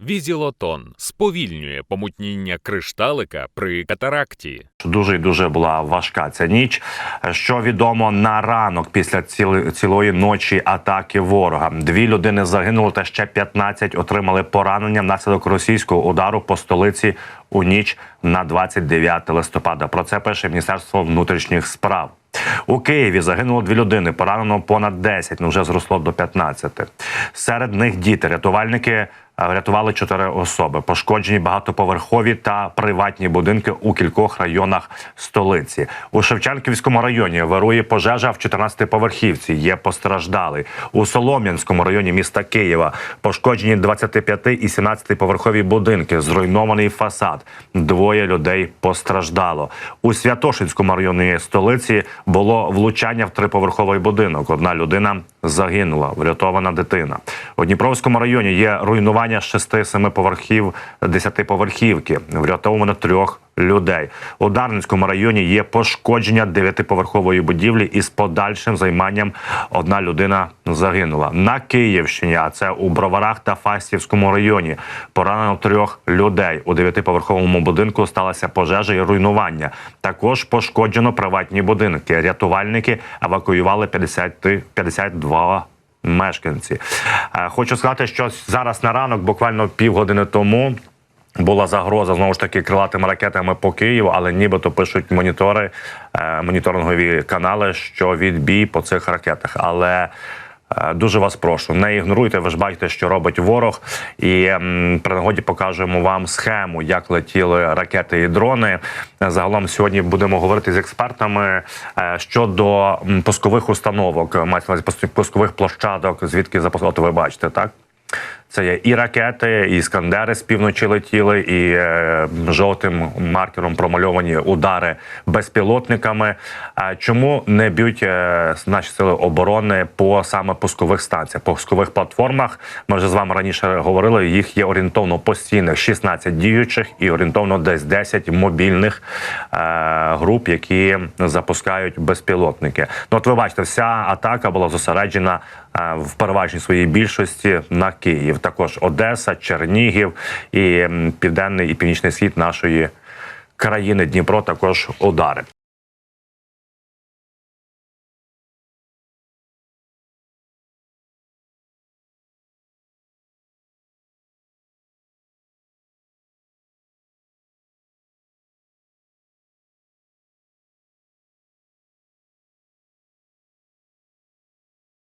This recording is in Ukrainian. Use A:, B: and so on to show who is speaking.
A: Візілотон сповільнює помутніння кришталика при катаракті.
B: Дуже і дуже була важка ця ніч. Що відомо на ранок після ціли, цілої ночі атаки ворога. Дві людини загинули, та ще 15 отримали поранення внаслідок російського удару по столиці у ніч на 29 листопада. Про це пише Міністерство внутрішніх справ. У Києві загинуло дві людини, поранено понад 10, ну вже зросло до 15. Серед них діти. Рятувальники е, врятували чотири особи. Пошкоджені багатоповерхові та приватні будинки у кількох районах столиці. У Шевченківському районі вирує пожежа в 14-поверхівці. Є постраждалий. У Солом'янському районі міста Києва пошкоджені 25 і 17 поверхові будинки, зруйнований фасад. Двоє людей постраждало. У Святошинському районі столиці було влучання в триповерховий будинок. Одна людина загинула, врятована дитина. У Дніпровському районі є руйнування з 6-7 поверхів 10-поверхівки. Врятовано трьох людей. У Дарницькому районі є пошкодження 9-поверхової будівлі із подальшим займанням одна людина загинула. На Київщині, а це у Броварах та Фастівському районі, поранено трьох людей. У 9-поверховому будинку сталася пожежа і руйнування. Також пошкоджено приватні будинки. Рятувальники евакуювали 50, 52 мешканці. Е, Хочу сказати, що зараз на ранок, буквально півгодини тому. Була загроза знову ж таки крилатими ракетами по Києву, але нібито пишуть монітори, е, моніторингові канали, що відбій по цих ракетах. Але дуже вас прошу, не ігноруйте. Ви ж бачите, що робить ворог, і м, при нагоді покажемо вам схему, як летіли ракети і дрони. Загалом сьогодні будемо говорити з експертами е, щодо пускових установок, мається пускових площадок, звідки запускати. Ви бачите, так? Це є і ракети, і іскандери з півночі летіли, і е, жовтим маркером промальовані удари безпілотниками. Чому не б'ють е, наші сили оборони по саме пускових станціях, пускових платформах? Ми вже з вами раніше говорили. Їх є орієнтовно постійних 16 діючих і орієнтовно десь 10 мобільних е, груп, які запускають безпілотники. Ну, от ви бачите, вся атака була зосереджена в переважній своїй більшості на Київ. Також Одеса, Чернігів і південний і північний схід нашої країни Дніпро також удари.